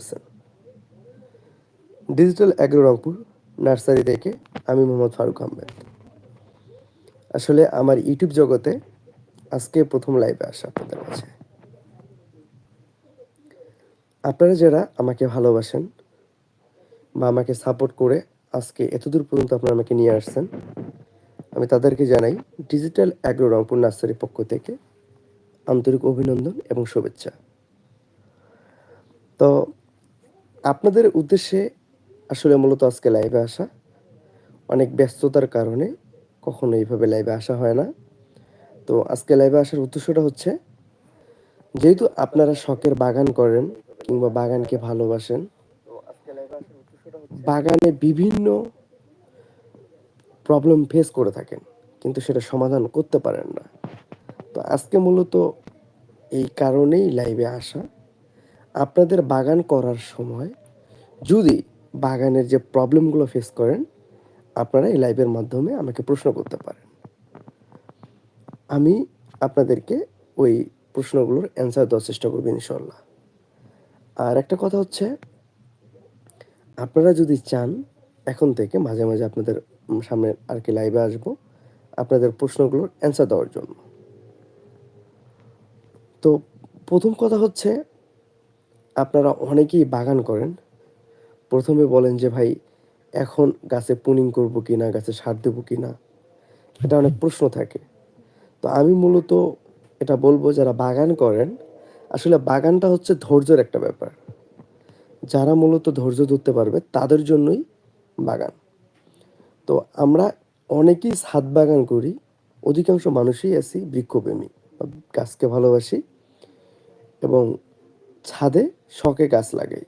আছেন digital agro Rangpur nursery থেকে আমি মোহাম্মদ ফারুক আহমেদ। আসলে আমার ইউটিউব জগতে আজকে প্রথম লাইভে আসা আপনাদের কাছে আপনারা যারা আমাকে ভালোবাসেন বা আমাকে সাপোর্ট করে আজকে এতদূর পর্যন্ত আপনারা আমাকে নিয়ে আসছেন, আমি তাদেরকে জানাই ডিজিটাল অ্যাগ্রো রংপুর নার্সারির পক্ষ থেকে আন্তরিক অভিনন্দন এবং শুভেচ্ছা। তো আপনাদের উদ্দেশ্যে আসলে মূলত আজকে লাইভে আসা। অনেক ব্যস্ততার কারণে কখনো এইভাবে লাইভে আসা হয় না। তো আজকে লাইভে আসার উদ্দেশ্যটা হচ্ছে, যেহেতু আপনারা শখের বাগান করেন কিংবা বাগানকে ভালোবাসেন, বাগানে বিভিন্ন প্রবলেম ফেস করে থাকেন, কিন্তু সেটা সমাধান করতে পারেন না। তো আজকে মূলত এই কারণেই লাইভে আসা। আপনাদের বাগান করার সময় যদি বাগানের যে প্রবলেমগুলো ফেস করেন, আপনারা এই লাইভের মাধ্যমে আমাকে প্রশ্ন করতে পারেন। আমি আপনাদেরকে ওই প্রশ্নগুলোর অ্যান্সার দেওয়ার চেষ্টা করব ইনশাল্লাহ আর একটা কথা হচ্ছে, আপনারা যদি চান, এখন থেকে মাঝে মাঝে আপনাদের সামনে আর কি লাইভে আসব, আপনাদের প্রশ্নগুলোর অ্যান্সার দেওয়ার জন্য। তো প্রথম কথা হচ্ছে আপনারা অনেকেই বাগান করেন। প্রথমে বলেন যে, ভাই, এখন গাছে পুনিং করব কি না? গাছে সার দেবো কি না? এটা অনেক প্রশ্ন থাকে। তো আমি মূলত এটা বলব, যারা বাগান করেন, আসলে বাগানটা হচ্ছে ধৈর্যের একটা ব্যাপার। যারা মূলত ধৈর্য ধরতে পারবে, তাদের জন্যই বাগান। তো আমরা অনেকেই ছাদ বাগান করি, অধিকাংশ মানুষই আছি বৃক্ষপ্রেমী গাছকে ভালোবাসি এবং ছাদে শখে গাছ লাগাই।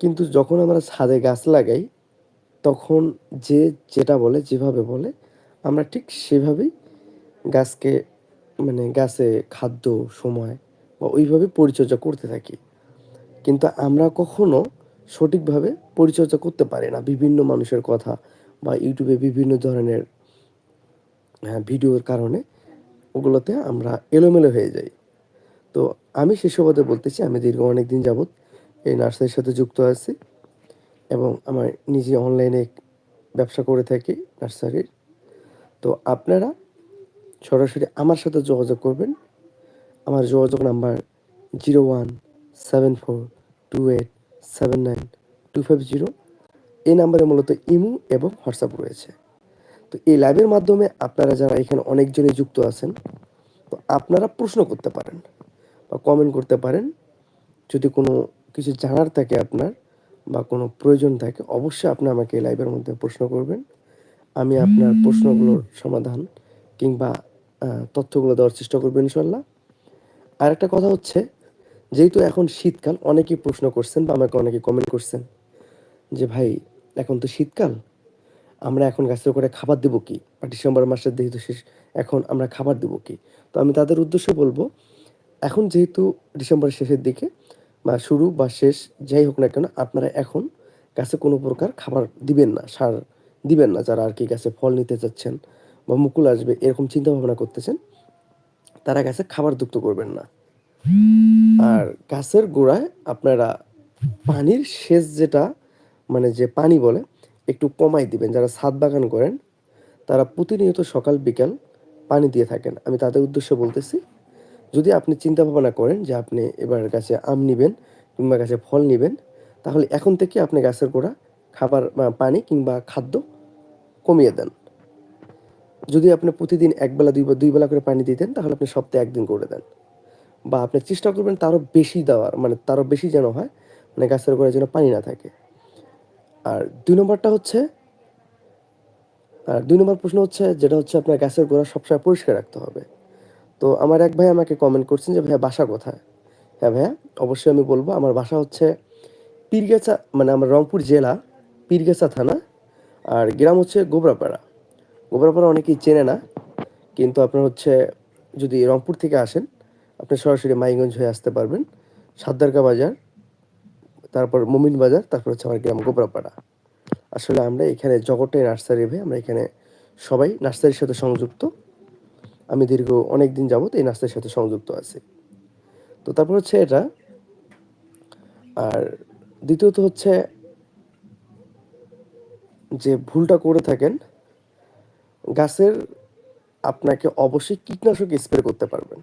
কিন্তু যখন আমরা ছাদে গাছ লাগাই, তখন যে যেটা বলে, যেভাবে বলে, আমরা ঠিক সেভাবেই গাছকে মানে গাছে খাদ্য, সময় বা ওইভাবে পরিচর্যা করতে থাকি। কিন্তু আমরা কখনো সঠিকভাবে পরিচর্যা করতে পারি না। বিভিন্ন মানুষের কথা বা ইউটিউবে বিভিন্ন ধরনের ভিডিওর কারণে ওগুলোতে আমরা এলোমেলো হয়ে যাই। তো আমি সে সুবাদে বলতেছি, আমি দীর্ঘ অনেক দিন যাবৎ এই নার্সারির সাথে যুক্ত আছি এবং আমার নিজে অনলাইনে ব্যবসা করে থাকি নার্সারির। তো আপনারা সরাসরি আমার সাথে যোগাযোগ করবেন। আমার যোগাযোগ number zero one seven four two eight seven nine two five zero. এই নাম্বারে মূলত ইমো এবং হোয়াটসঅ্যাপ রয়েছে। তো এই লাইভের মাধ্যমে আপনারা যারা এখানে অনেকজনই যুক্ত আছেন, তো আপনারা প্রশ্ন করতে পারেন। বা কমেন্ট করতে পারেন। যদি কোনো কিছু জানার থাকে আপনার বা কোনো প্রয়োজন থাকে, অবশ্যই আপনি আমাকে লাইভের মধ্যে প্রশ্ন করবেন। আমি আপনার প্রশ্নগুলোর সমাধান কিংবা তথ্যগুলো দেওয়ার চেষ্টা করব ইনশাল্লাহ আর একটা কথা হচ্ছে, যেহেতু এখন শীতকাল, অনেকেই প্রশ্ন করছেন বা আমাকে অনেকে কমেন্ট করছেন যে, ভাই, এখন তো শীতকাল, আমরা এখন গাছের করে খাবার দেবো কি? বা ডিসেম্বর মাসের যেহেতু শেষ, এখন আমরা খাবার দেবো কি? তো আমি তাদের উদ্দেশ্যে বলব এখন যেহেতু ডিসেম্বরের শেষের দিকে, বা শুরু বা শেষ যাই হোক না কেন, আপনারা এখন গাছে কোনো প্রকার খাবার দিবেন না, সার দিবেন না, যারা আর কি গাছে ফল নিতে চাচ্ছেন বা মুকুল আসবে, এরকম চিন্তা ভাবনা করতেছেন, তারা গাছে খাবার যুক্ত করবেন না। আর গাছের গোড়ায় আপনারা পানির সেচ যেটা মানে যে পানি বলে, একটু কমাই দিবেন। যারা ছাদ বাগান করেন, তারা প্রতিনিয়ত সকাল, বিকাল পানি দিয়ে থাকেন। আমি তাদের উদ্দেশ্যে বলতেছি যদি আপনি চিন্তা ভাবনা করেন যে আপনি এবার গাছে আম নেবেন কিংবা গাছে ফল নেবেন, তাহলে এখন থেকে আপনি গাছের গোড়া খাবার পানি কিংবা খাদ্য কমিয়ে দেন। যদি আপনি প্রতিদিন একবেলা দুই দুই বেলা করে পানি দিতেন, তাহলে আপনি সপ্তাহে একদিন করে দেন। বা আপনি চেষ্টা করবেন তারও বেশি দেওয়ার মানে তারও বেশি যেন হয় মানে গাছের গোড়ায় যেন পানি না থাকে। আর দুই নম্বরটা হচ্ছে, আর দুই নম্বর প্রশ্ন হচ্ছে, যেটা হচ্ছে আপনার গাছের গোড়া সবসময় পরিষ্কার রাখতে হবে। তো আমার এক ভাই আমাকে কমেন্ট করছেন যে, ভাইয়া, বাসা কোথায়? হ্যাঁ ভাইয়া, অবশ্যই আমি বলব, আমার বাসা হচ্ছে পীরগেছা মানে আমার রংপুর জেলা, পীরগেছা থানা, আর গ্রাম হচ্ছে গোবরাপাড়া। গোবরাপাড়া অনেকেই চেনে না, কিন্তু আপনার হচ্ছে যদি রংপুর থেকে আসেন, আপনি সরাসরি মাইগঞ্জ হয়ে আসতে পারবেন, সাদ্দারকা বাজার, তারপর মুমিন বাজার, তারপর হচ্ছে আমার গ্রাম গোবরাপাড়া। আসলে আমরা এখানে জগটাই নার্সারি ভাই, আমরা এখানে সবাই নার্সারির সাথে সংযুক্ত। আমি দীর্ঘ অনেক দিন যাবত এই নাস্তার সাথে সংযুক্ত আছি। তো তারপর হচ্ছে এটা। আর দ্বিতীয়ত হচ্ছে যে ভুলটা করে থাকেন, গাছের আপনাকে অবশ্যই কীটনাশক স্প্রে করতে পারবেন।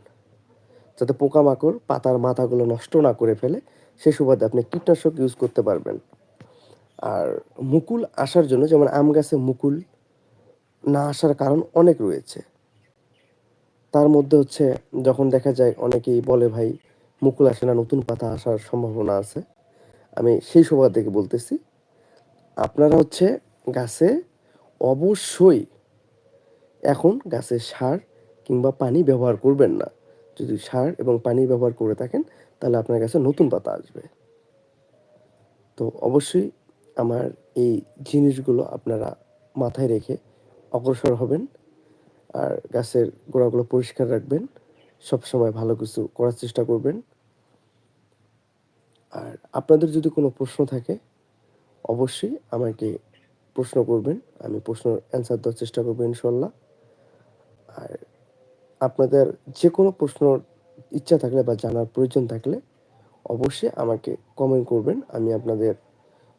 যাতে পোকামাকড় পাতার মাথাগুলো নষ্ট না করে ফেলে, সে সুবাদে আপনি কীটনাশক ইউজ করতে পারবেন। আর মুকুল আসার জন্য, যেমন আম গাছে মুকুল না আসার কারণ অনেক রয়েছে। তার মধ্যে হচ্ছে যখন দেখা যায় অনেকেই বলে, ভাই, মুকুল আসে না, নতুন পাতা আসার সম্ভাবনা আছে। আমি সেই সুবাদ থেকে বলতেছি, আপনারা হচ্ছে গাছে অবশ্যই এখন গাছে সার কিংবা পানি ব্যবহার করবেন না। যদি সার এবং পানি ব্যবহার করে থাকেন, তাহলে আপনার কাছে নতুন পাতা আসবে। তো অবশ্যই আমার এই জিনিসগুলো আপনারা মাথায় রেখে অগ্রসর হবেন। আর গাছের গোড়াগুলো পরিষ্কার রাখবেন। সব সময় ভালো কিছু করার চেষ্টা করবেন। আর আপনাদের যদি কোনো প্রশ্ন থাকে, অবশ্যই আমাকে প্রশ্ন করবেন। আমি প্রশ্ন অ্যান্সার দেওয়ার চেষ্টা করব ইনশাল্লাহ আর আপনাদের যে কোনো প্রশ্ন ইচ্ছা থাকলে বা জানার প্রয়োজন থাকলে অবশ্যই আমাকে কমেন্ট করবেন। আমি আপনাদের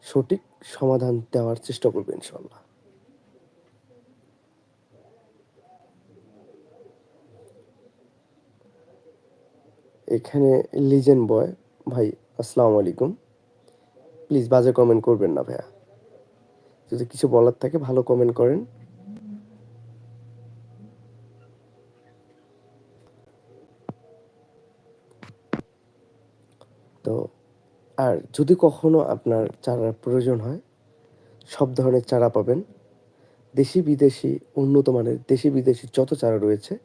সঠিক সমাধান দেওয়ার চেষ্টা করব ইনশাল্লাহ এখানে লিজেন বয় ভাই, আসসালামু আলাইকুম। প্লিজ বাজে কমেন্ট করবেন না ভাইয়া। যদি কিছু বলার থাকে, ভালো কমেন্ট করেন। তো, আর যদি কখনো আপনার চারার প্রয়োজন হয়, সব ধরনের চারা পাবেন। দেশি বিদেশি, উন্নত মানের দেশি বিদেশি যত চারা রয়েছে,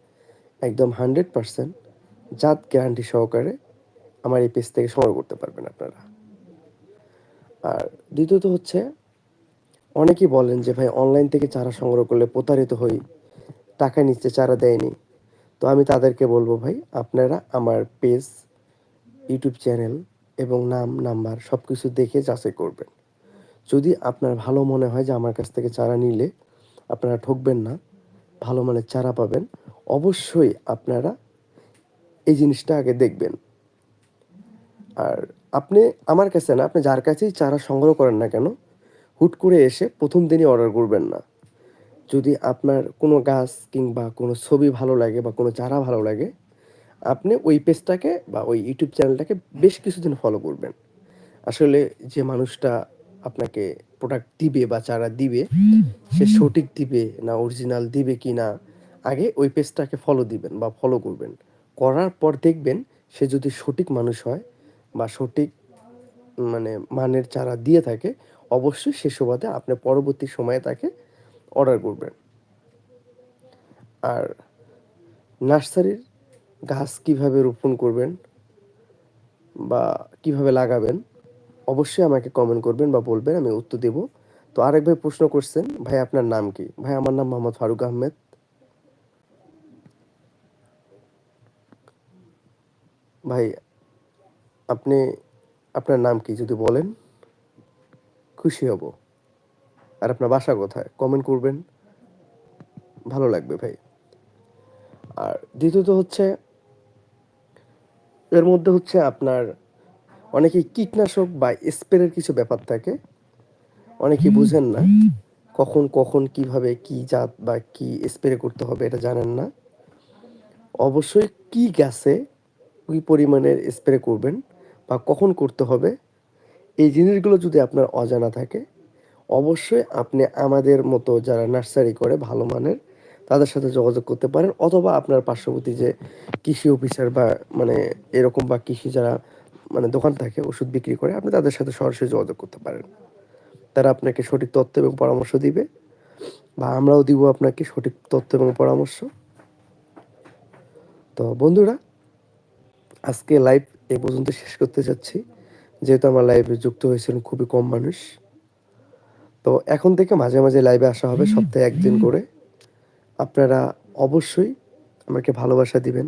একদম হান্ড্রেড পারসেন্ট জাত গ্যারান্টি সহকারে আমার এই পেজ থেকে সংগ্রহ করতে পারবেন আপনারা। আর দ্বিতীয়ত হচ্ছে, অনেকেই বলেন যে, ভাই অনলাইন থেকে চারা সংগ্রহ করলে প্রতারিত হই টাকা নিচ্ছে চারা দেয়নি। তো আমি তাদেরকে বলব, ভাই, আপনারা আমার পেজ ইউটিউব চ্যানেল এবং নাম নাম্বার সব কিছু দেখে যাচাই করবেন। যদি আপনার ভালো মনে হয় যে, আমার কাছ থেকে চারা নিলে আপনারা ঠকবেন না, ভালো মানের চারা পাবেন, অবশ্যই আপনারা এই জিনিসটা আগে দেখবেন। আর আপনি, আমার কাছে না, আপনি যার কাছেই চারা সংগ্রহ করেন না কেন, হুট করে এসে প্রথম দিনই অর্ডার করবেন না। যদি আপনার কোনো গাছ কিংবা কোনো ছবি ভালো লাগে বা কোনো চারা ভালো লাগে, আপনি ওই পেজটাকে বা ওই ইউটিউব চ্যানেলটাকে বেশ কিছুদিন ফলো করবেন। আসলে যে মানুষটা আপনাকে প্রোডাক্ট দিবে বা চারা দিবে, সে সঠিক দিবে না অরিজিনাল দিবে কি না আগে ওই পেজটাকে ফলো দিবেন বা ফলো করবেন। করার পর দেখবেন সে যদি সঠিক মানুষ হয় বা সঠিক মানে মানের চারা দিয়ে থাকে, অবশ্যই সে সুবাদে আপনি পরবর্তী সময়ে তাকে অর্ডার করবেন। আর নার্সারির গাছ কীভাবে রোপণ করবেন বা কীভাবে লাগাবেন, অবশ্যই আমাকে কমেন্ট করবেন বা বলবেন, আমি উত্তর দেব। তো আরেক ভাই প্রশ্ন করছেন, ভাই আপনার নাম কি? ভাই, আমার নাম মোহাম্মদ ফারুক আহমেদ। ভাই, আপনি আপনার নাম কি যদি বলেন? খুশি হব। আর আপনার বাসা কোথায়? কমেন্ট করবেন। ভালো লাগবে ভাই। আর দ্বিতীয়ত হচ্ছে, এর মধ্যে হচ্ছে আপনার অনেকেই কীটনাশক বা স্প্রের কিছু ব্যাপার থাকে। অনেকেই বুঝেন না কখন কখন, কীভাবে, কি জাত বা কি স্প্রে করতে হবে এটা জানেন না। অবশ্যই কি গাছে কী পরিমাণের স্প্রে করবেন বা কখন করতে হবে, এই জিনিসগুলো যদি আপনার অজানা থাকে, অবশ্যই আপনি আমাদের মতো যারা নার্সারি করে ভালো মানের, তাদের সাথে যোগাযোগ করতে পারেন অথবা আপনার পার্শ্ববর্তী যে কৃষি অফিসার বা মানে এরকম বা কৃষি যারা মানে দোকান থাকে, ওষুধ বিক্রি করে, আপনি তাদের সাথে সরাসরি যোগাযোগ করতে পারেন। তারা আপনাকে সঠিক তথ্য এবং পরামর্শ দিবে বা আমরাও দিব আপনাকে সঠিক তথ্য এবং পরামর্শ। তো বন্ধুরা আজকে লাইভ এ পর্যন্ত শেষ করতে চাচ্ছি যেহেতু আমার লাইভে যুক্ত হয়েছিলেন খুবই কম মানুষ। তো এখন থেকে মাঝে মাঝে লাইভে আসা হবে, সপ্তাহে একদিন করে। আপনারা অবশ্যই আমাকে ভালোবাসা দিবেন,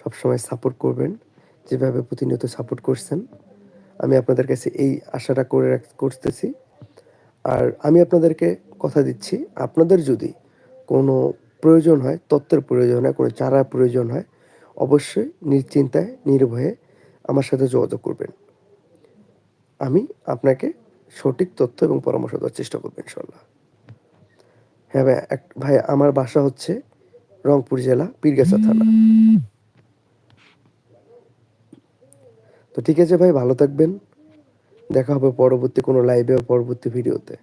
সবসময় সাপোর্ট করবেন, যেভাবে প্রতিনিয়ত সাপোর্ট করছেন। আমি আপনাদের কাছে এই আশাটা করে করতেছি। আর আমি আপনাদেরকে কথা দিচ্ছি, আপনাদের যদি কোনো প্রয়োজন হয় তত্ত্বের প্রয়োজন হয়, কোনো চারার প্রয়োজন হয় অবশ্যই নিশ্চিন্তায়, নির্ভয়ে আমার সাথে যোগাযোগ করবেন। আমি আপনাকে সঠিক তথ্য এবং পরামর্শ দেওয়ার চেষ্টা করব ইনশাল্লাহ হ্যাঁ ভাই এক ভাই আমার বাসা হচ্ছে রংপুর জেলা, পীরগাছা থানা। তো ঠিক আছে ভাই, ভালো থাকবেন। দেখা হবে পরবর্তী কোনো লাইভে পরবর্তী ভিডিওতে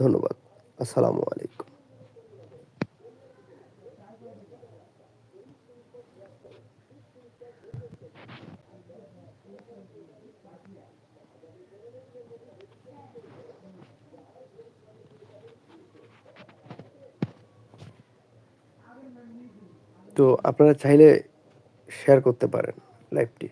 ধন্যবাদ। আসসালামু আলাইকুম। তো আপনারা চাইলে শেয়ার করতে পারেন লাইভটি